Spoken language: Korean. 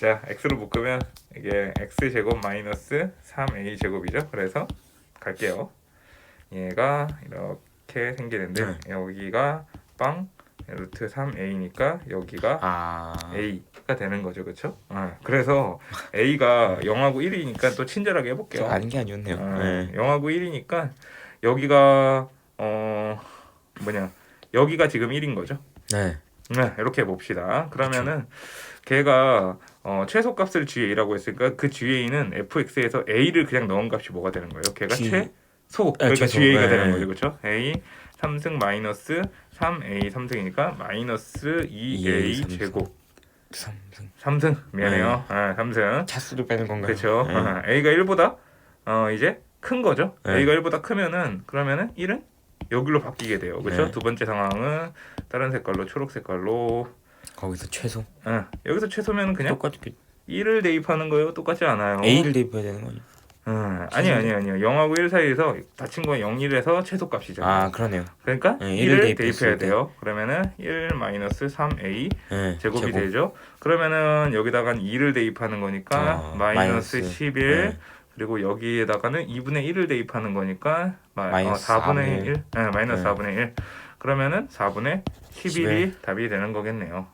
자 x로 묶으면 이게 x 제곱 마이너스 3a 제곱이죠. 그래서 갈게요. 얘가 이렇게 생기는데 네. 여기가 빵 루트 3a니까 여기가 아 a가 되는 거죠, 그렇죠? 아, 그래서 a가 0하고 1이니까 또 친절하게 해볼게요. 저 아는 게 아니었네요. 어, 네. 0하고 1이니까 여기가 어 뭐냐 여기가 지금 1인 거죠. 네. 네, 이렇게 해봅시다. 그러면은 걔가 어, 최소값을 GA라고 했으니까 그 GA는 fx에서 a를 그냥 넣은 값이 뭐가 되는 거예요? 걔가 G- 최소 아, 그러니까 최소. GA가 네. 되는 거죠, 그렇죠? a 3승 마이너스 3a 3승이니까 마이너스 2a 2A 제곱 삼승 3승 미안해요. 아, 3승 차수를 빼는 건가요? 그렇죠. 네. 아, a가 1보다 어 이제 큰 거죠. 네. a가 1보다 크면은 그러면은 1은 여기로 바뀌게 돼요. 그렇죠? 네. 두 번째 상황은 다른 색깔로 초록 색깔로 거기서 최소 어, 여기서 최소면 그냥 똑같이 1을 대입하는 거예요. 똑같지 않아요. A를 대입해야 되는 거 아니에요? 음, 아니 아니 아니요. 0하고 1 사이에서 다친 거 0, 1에서 최소값이죠. 아 그러네요. 그러니까 네, 1을 1을 대입해야. 돼요. 그러면은 1 마이너스 3a 네. 제곱이 제곱. 되죠. 그러면은 여기다가 2를 대입하는 거니까 어, 마이너스 마이너스. 11 네. 그리고 여기에다가는 2분의 1을 대입하는 거니까 마, 어, 마이너스 4분의 4분의 1, 네, 마이너스 네. 4분의 1. 그러면은 4분의 11이 11. 답이 되는 거겠네요.